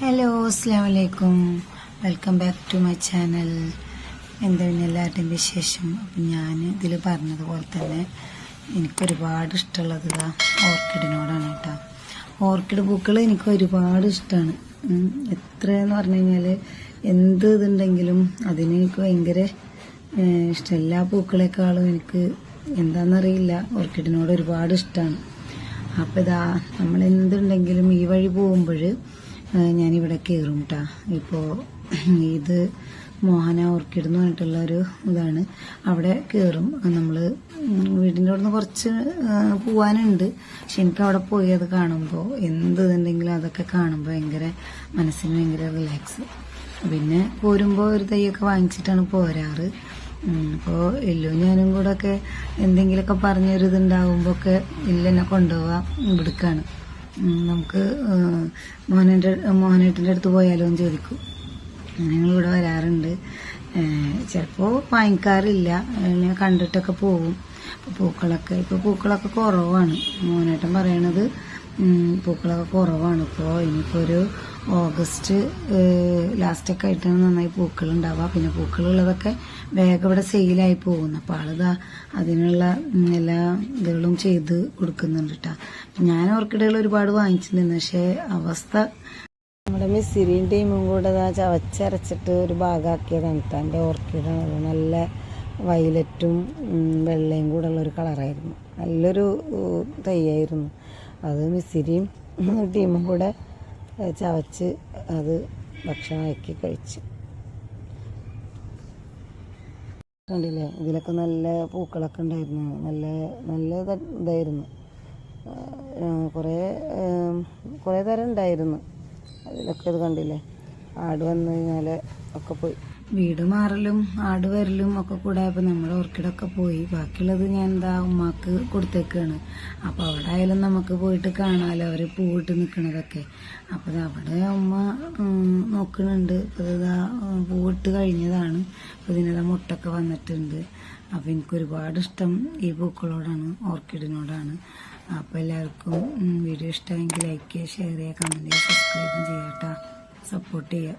Hello അസ്സാം വലൈക്കും welcome back to my channel എന്താ പിന്നെ എല്ലാവരുടെയും വിശേഷം? അപ്പം ഞാൻ ഇതിൽ പറഞ്ഞതുപോലെ തന്നെ എനിക്കൊരുപാട് ഇഷ്ടമുള്ളത് ഇതാ ഓർക്കിഡിനോടാണ് കേട്ടോ. ഓർക്കിഡ് പൂക്കൾ എനിക്ക് ഒരുപാട് ഇഷ്ടമാണ് എത്രയെന്ന് പറഞ്ഞു കഴിഞ്ഞാൽ എന്ത് ഇതുണ്ടെങ്കിലും അതിന് എനിക്ക് ഭയങ്കര ഇഷ്ടം. എല്ലാ പൂക്കളെക്കാളും എനിക്ക് എന്താണെന്നറിയില്ല ഓർക്കിഡിനോട് ഒരുപാട് ഇഷ്ടമാണ് അപ്പോൾ ഇതാ നമ്മൾ എന്തുണ്ടെങ്കിലും ഈ വഴി പോകുമ്പോൾ ഞാനിവിടെ കയറും കേട്ടോ ഇപ്പോൾ ഇത് മോഹന ഓർക്കിഡ് എന്ന് പറഞ്ഞിട്ടുള്ള ഒരു ഇതാണ്. അവിടെ കയറും നമ്മൾ വീടിന്റെ അവിടെ നിന്ന് കുറച്ച് പോവാനുണ്ട്. പക്ഷെ എനിക്ക് അവിടെ പോയി അത് കാണുമ്പോൾ എന്ത് ഇതുണ്ടെങ്കിലും അതൊക്കെ കാണുമ്പോൾ ഭയങ്കര മനസ്സിന് ഭയങ്കര റിലാക്സ് പിന്നെ പോരുമ്പോൾ ഒരു തൈയൊക്കെ വാങ്ങിച്ചിട്ടാണ് പോരാറ്. അപ്പോൾ എല്ലോ ഞാനും കൂടെ ഒക്കെ എന്തെങ്കിലുമൊക്കെ പറഞ്ഞൊരു ഇതുണ്ടാവുമ്പോൾ ഒക്കെ ഇല്ലെന്നെ കൊണ്ടുപോവാ ഇവിടുക്കാണ്. നമുക്ക് മോഹനന്റെ മോഹനേട്ടന്റെ അടുത്ത് പോയാലോ എന്ന് ചോദിക്കും. ഞങ്ങളിവിടെ വരാറുണ്ട്. ചിലപ്പോൾ വാങ്ങിക്കാറില്ല ഞാൻ കണ്ടിട്ടൊക്കെ പോകും പൂക്കളൊക്കെ ഇപ്പോൾ പൂക്കളൊക്കെ കുറവാണ്. മോനേട്ടൻ പറയണത് പൂക്കളൊക്കെ കുറവാണ്. ഇപ്പോൾ ഇനിയിപ്പോൾ ഒരു ഓഗസ്റ്റ് ലാസ്റ്റൊക്കെ ആയിട്ടാണ് നന്നായി പൂക്കൾ ഉണ്ടാവുക പിന്നെ പൂക്കളുള്ളതൊക്കെ വേഗം ഇവിടെ സെയിലായി പോകുന്നു. അപ്പോൾ ആളിതാ അതിനുള്ള എല്ലാ ഇതുകളും ചെയ്ത് കൊടുക്കുന്നുണ്ട് കേട്ടോ ഞാൻ ഓർക്കിഡുകൾ ഒരുപാട് വാങ്ങിച്ചിട്ടുണ്ട്. പക്ഷേ അവസ്ഥ നമ്മുടെ മിസ്സിരിയും ടീമും കൂടെ ദാ ചവച്ചരച്ചിട്ട് ഒരു ഭാഗമാക്കിയതാണ് കേട്ടോ എന്റെ ഓർക്കിഡാണ്. നല്ല വയലറ്റും വെള്ളയും കൂടെ ഉള്ള ഒരു കളറായിരുന്നു. നല്ലൊരു തൈയായിരുന്നു. അത് മിസ്സിരിയും ടീമും കൂടെ ചവച്ച് അത് ഭക്ഷണമാക്കി കഴിച്ചു. കണ്ടില്ലേ? ഇതിലൊക്കെ നല്ല പൂക്കളൊക്കെ ഉണ്ടായിരുന്നു. നല്ല നല്ല ഇത- ഇതായിരുന്നു. കുറേ കുറേ തരം ഉണ്ടായിരുന്നു. അതിലൊക്കെ ഇത് കണ്ടില്ലേ? ആട് വന്നു കഴിഞ്ഞാൽ ഒക്കെ പോയി. വീട് മാറലും ആട് വരലും ഒക്കെ കൂടെ ആയപ്പോൾ നമ്മുടെ ഓർക്കിഡൊക്കെ പോയി. ബാക്കിയുള്ളത് ഞാൻ എന്താ ഉമ്മാക്ക് കൊടുത്തേക്കാണ്. അപ്പോൾ അവിടെ ആയാലും നമുക്ക് പോയിട്ട് കാണാമല്ലോ അവർ പൂവിട്ട് നിൽക്കണതൊക്കെ അപ്പോൾ അവിടെ ഉമ്മ നോക്കണുണ്ട്. അപ്പോൾ പൂവിട്ട് കഴിഞ്ഞതാണ്. അപ്പോൾ ഇതിനെല്ലാം മുട്ടൊക്കെ വന്നിട്ടുണ്ട്. അപ്പോൾ എനിക്ക് ഒരുപാട് ഇഷ്ടം ഈ പൂക്കളോടാണ് ഓർക്കിഡിനോടാണ്. അപ്പോൾ എല്ലാവർക്കും വീഡിയോ ഇഷ്ടമെങ്കിൽ ലൈക്ക് ചെയ്യുക ഷെയർ ചെയ്യുക കമന്റ് ചെയ്യുക സബ്സ്ക്രൈബും ചെയ്യാം കേട്ടോ സപ്പോർട്ട് ചെയ്യുക.